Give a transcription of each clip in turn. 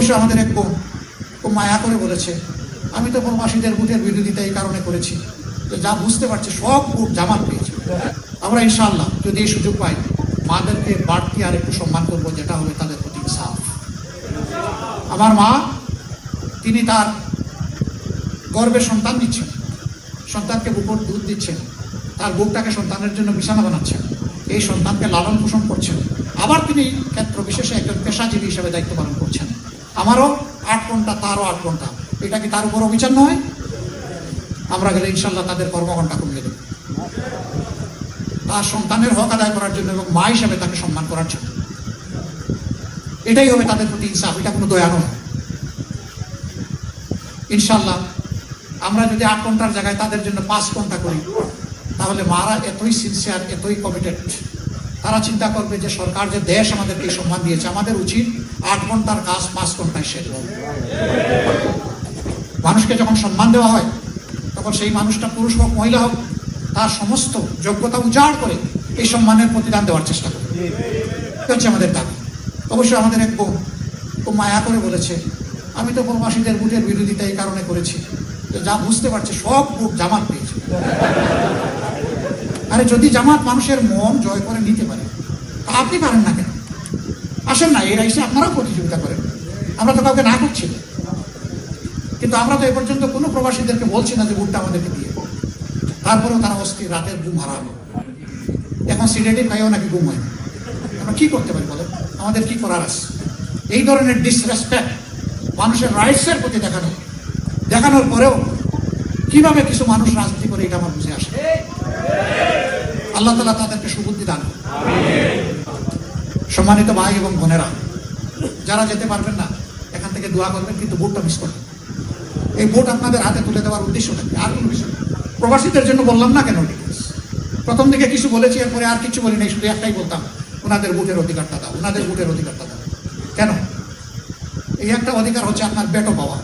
অবশ্য আমাদের এক বোন খুব মায়া করে বলেছে, আমি তো প্রবাসীদের ভোটের বিরোধিতা এই কারণে করেছি। যে যা বুঝতে পারছি, সব ভোট জামাত পেয়েছে। আমরা ইনশাল্লাহ যদি এই সুযোগ পাই, মাদেরকে বাড়তি আর একটু সম্মান করব, যেটা হবে তাদের প্রতি সাফ আমার মা, তিনি তার গর্বে সন্তান দিচ্ছেন, সন্তানকে বুকুর দুধ দিচ্ছেন, তার বুকটাকে সন্তানের জন্য বিছানা বানাচ্ছেন, এই সন্তানকে লালন পোষণ করছেন। আবার তিনি ক্ষেত্র বিশেষে একজন পেশাজীবী হিসেবে দায়িত্ব পালন করছেন। আমারও আট ঘণ্টা, তারও আট ঘণ্টা। এটা কি তার উপর অবিচার নয়? আমরা গেলে ইনশাল্লাহ তাদের কর্মঘণ্টা কমিয়ে দেব। তার সন্তানের হক আদায় করার জন্য এবং মা হিসাবে তাকে সম্মান করার জন্য। এটাই হবে তাদের প্রতি ইনসাফ, এটা কোনো দয়া নয়। ইনশাল্লাহ, আমরা যদি আট ঘণ্টার জায়গায় তাদের জন্য পাঁচ ঘণ্টা করি, তাহলে মারা এতই সিনসিয়ার এতই কমিটেড তারা চিন্তা করবে যে সরকার যে দেশ আমাদেরকে সম্মান দিয়েছে, আমাদের উচিত আট ঘণ্টার কাজ, পাঁচ ঘন্টায় শেষ মানুষকে যখন সম্মান দেওয়া হয়, তখন সেই মানুষটা পুরুষ হোক, মহিলা হোক, তার সমস্ত যোগ্যতা উজাড় করে এই সম্মানের প্রতিদান দেওয়ার চেষ্টা করে হচ্ছে আমাদের দাবি। অবশ্যই আমাদের এক বোন খুব মায়া করে বলেছে, আমি তো প্রবাসীদের ভোটের বিরোধিতা এই কারণে করেছি যে বুঝতে পারছে সব ভোট জামাত পেয়েছে। আরে যদি জামাত মানুষের মন জয় করে নিতে আপনি পারেন না কেন? আসেন না, এরা এসে আপনারাও প্রতিযোগিতা করেন। আমরা তো কাউকে না করছি। কিন্তু আমরা তো এ পর্যন্ত কোনো প্রবাসীদেরকে বলছি না যে ভোটটা আমাদেরকে দিয়ে তারপরেও তারা অস্থির, রাতের ঘুম হারালো। এখন সিলেটের খাইও নাকি ঘুম হয় আমরা কী করতে পারি বলেন? আমাদের কি করার আছে? এই ধরনের ডিসরেসপেক্ট মানুষের রাইটসের প্রতি দেখানো। দেখানোর পরেও কীভাবে কিছু মানুষ রাজনীতি করে এটা আমার বুঝে আসে আল্লাহ তালা তাদেরকে সুবুদ্ধি দান সম্মানিত ভাই এবং বোনেরা, যারা যেতে পারবেন না, এখান থেকে দোয়া করবেন, কিন্তু ভোটটা মিস করবেন। এই ভোট আপনাদের হাতে তুলে দেওয়ার উদ্দেশ্য থাকবে, আর কোনো বিষয় প্রবাসীদের জন্য বললাম না কেন? প্রথম দিকে কিছু বলেছি, এরপরে আর কিছু বলি নাই, শুধু একটাই বলতাম, ওনাদের ভোটের অধিকারটা দাও, ওনাদের ভোটের অধিকারটা দাও। কেন? এই একটা অধিকার হচ্ছে আপনার বেটো পাওয়া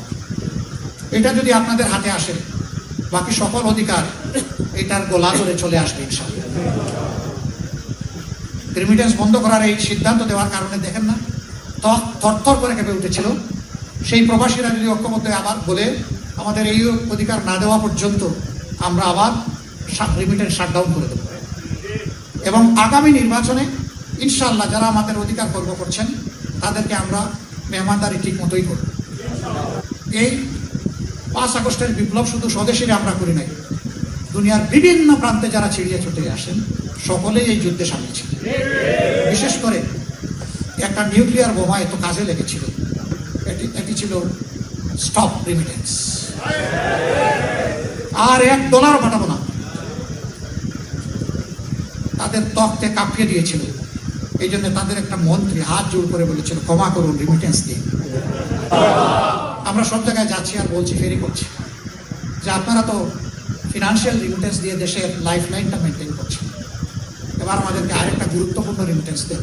এটা যদি আপনাদের হাতে আসে, বাকি সকল অধিকার এটার গোলা ধরে চলে আসবে ইনশাল্লাহ রেমিটেন্স বন্ধ করার এই সিদ্ধান্ত দেওয়ার কারণে দেখেন না থরথর করে কেঁপে উঠেছিল। সেই প্রবাসীরা যদি ঐক্যবদ্ধ আবার বলে, আমাদের এই অধিকার না দেওয়া পর্যন্ত আমরা আবার রেমিটেন্স শাটডাউন করে দেব। এবং আগামী নির্বাচনে ইনশাল্লাহ যারা আমাদের অধিকার গর্ব করছেন, তাদেরকে আমরা মেহমানদারি ঠিক মতোই করব। এই পাঁচ আগস্টের বিপ্লব শুধু স্বদেশীরা আমরা করি নাই দুনিয়ার বিভিন্ন প্রান্তে যারা ছিড়িয়ে ছুটে আসেন, সকলেই এই যুদ্ধে সামিল ছিল। বিশেষ করে একটা নিউক্লিয়ার বোমা এত কাজে লেগেছিল। এটি এটি ছিল স্টপ রেমিটেন্স। আর এক ডলার পাঠাবো না। তাদের ত্বককে কাঁপিয়ে দিয়েছিল। এই জন্য তাদের একটা মন্ত্রী হাত জোর করে বলেছিল, ক্ষমা করুন রিমিটেন্স দিয়ে। আমরা সব জায়গায় যাচ্ছি আর বলছি, ফেরি করছি। যে আপনারা তো ফিনান্সিয়াল রিমিটেন্স দিয়ে দেশের লাইফ লাইনটা মেনটেন করছে। এবার আমাদেরকে আরেকটা গুরুত্বপূর্ণ রিমিটেন্স দেন।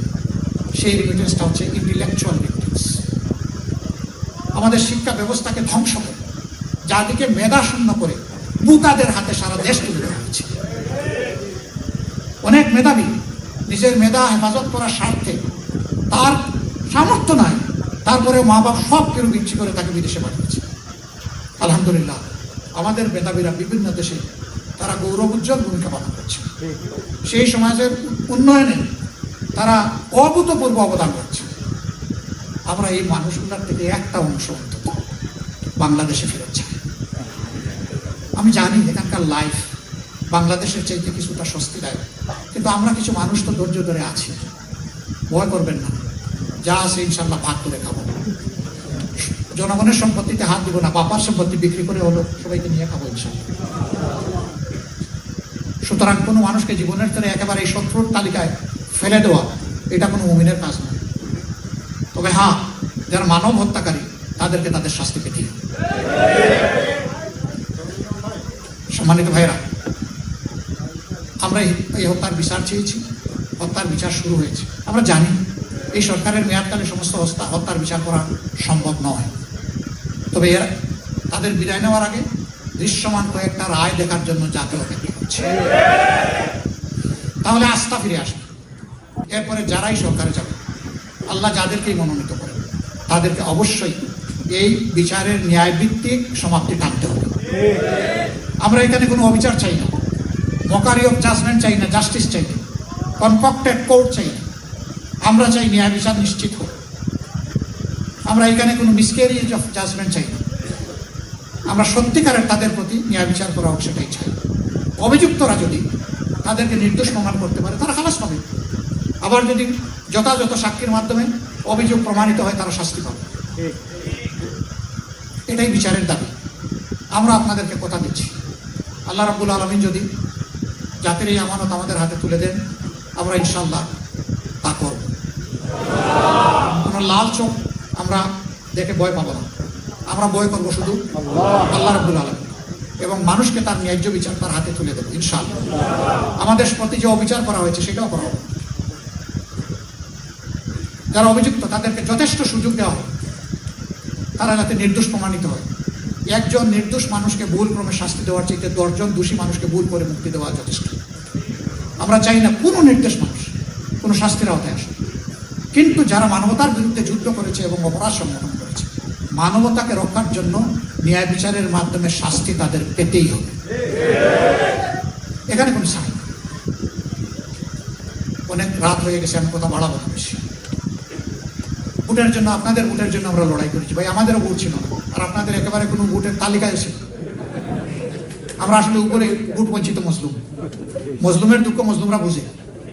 সেই রিমিটেন্সটা হচ্ছে ইন্টেলেকচুয়াল রিমিটেন্স আমাদের শিক্ষা ব্যবস্থাকে ধ্বংস করে, যাদিকে মেধা শূন্য করে বুতাদের হাতে সারা দেশ তুলে দেওয়া হয়েছে। অনেক মেধাবী নিজের মেধা হেফাজত করার স্বার্থে তার সামর্থ্য নাই তারপরে মা বাপ সব কেউ বিচ্ছি করে তাকে বিদেশে পাঠিয়েছে। আলহামদুলিল্লাহ। আমাদের মেধাবীরা বিভিন্ন দেশে তারা গৌরব উজ্জ্বল ভূমিকা পালন করছে। সেই সমাজের উন্নয়নে তারা অভূতপূর্ব অবদান রাখছে আমরা এই মানুষগুলোর থেকে একটা অংশ অন্তত বাংলাদেশে ফেরত চাই। আমি জানি এখানকার লাইফ বাংলাদেশের চাইতে কিছুটা স্বস্তি স্বস্তিদায়ক, কিন্তু আমরা কিছু মানুষ তো ধৈর্য ধরে আছি। ভয় করবেন না। যা আছে ইনশাল্লাহ ভাগ করে খাব জনগণের সম্পত্তিতে হাত দিব না, বাবার সম্পত্তি বিক্রি করে হলো সবাইকে নিয়ে খাব সুতরাং কোনো মানুষকে জীবনের ধরে একেবারে এই শত্রুর তালিকায় ফেলে দেওয়া, এটা কোনো মুমিনের কাজ নয়। তবে হ্যাঁ যারা মানব হত্যাকারী, তাদেরকে তাদের শাস্তি পেতে সম্মানিত ভাইরা আমরা এই- হত্যার বিচার চেয়েছি, হত্যার বিচার শুরু হয়েছে। আমরা জানি, এই সরকারের মেয়াদকালে সমস্ত হত্যা হত্যার বিচার করা সম্ভব নয়। তবে এরা তাদের বিদায় নেওয়ার আগে দৃশ্যমান কয়েকটা রায় দেখার জন্য জাতীয় অপেক্ষা করছে। তাহলে আস্থা ফিরে আসবে এরপরে যারাই সরকারে যাবে, আল্লাহ যাদেরকেই মনোনীত করেন, তাদেরকে অবশ্যই এই বিচারের ন্যায়ভিত্তিক সমাপ্তি টানতে হবে। আমরা এখানে কোনো অবিচার চাই না, মকারি অফ জাজমেন্ট চাই না, জাস্টিস চাই না কনকক্টেড কোর্ট চাই না। আমরা চাই ন্যায় বিচার নিশ্চিত হোক। আমরা এখানে কোনো মিসক্যারিয়েজ অফ জাজমেন্ট চাই না। আমরা সত্যিকারের তাদের প্রতি ন্যায় বিচার করা হোক সেটাই চাই। অভিযুক্তরা যদি তাদেরকে নির্দোষ প্রমাণ করতে পারে, তারা খালাস পাবে। আবার যদি যথাযথ সাক্ষীর মাধ্যমে অভিযোগ প্রমাণিত হয়, তারা শাস্তি পাবে। এটাই বিচারের দাবি। আমরা আপনাদেরকে কথা দিচ্ছি। আল্লাহ রাব্বুল আলমিন যদি জাতির এই আমানত আমাদের হাতে তুলে দেন, আমরা ইনশাল্লাহ তা করব। কোনো লাল চোখ আমরা দেখে ভয় পাবো না। আমরা ভয় করব শুধু আল্লাহ রাব্বুল আলমিন। এবং মানুষকে তার ন্যায্য বিচার তার হাতে তুলে দেবো ইনশাল্লাহ আমাদের প্রতি যে অবিচার করা হয়েছে, সেটাও করা হবে। যারা অভিযুক্ত, তাদেরকে যথেষ্ট সুযোগ দেওয়া হয় তারা যাতে নির্দোষ প্রমাণিত হয়। একজন নির্দোষ মানুষকে ভুল ক্রমে শাস্তি দেওয়ার চাইতে দশজন দোষী মানুষকে ভুল করে মুক্তি দেওয়া যথেষ্ট। আমরা চাই না কোনো নির্দেশ মানুষ কোনো শাস্তির আওতায় আসে কিন্তু যারা মানবতার বিরুদ্ধে যুদ্ধ করেছে এবং অপরাধ সংগঠন করেছে, মানবতাকে রক্ষার জন্য ন্যায় বিচারের মাধ্যমে শাস্তি তাদের পেতেই হবে। এখানে কোনো সাই অনেক রাত হয়ে গেছে, আমি কথা বাড়াবো না বেশি। ভোটের জন্য, আপনাদের ভোটের জন্য আমরা লড়াই করেছি। ভাই, আমাদেরও ভোট ছিল আর আপনাদের একেবারে কোনো ভোটের তালিকায় এসে। আমরা আসলে উপরে ভোট বঞ্চিত মজলুম। মজলুমের দুঃখ মজলুমরা বুঝে।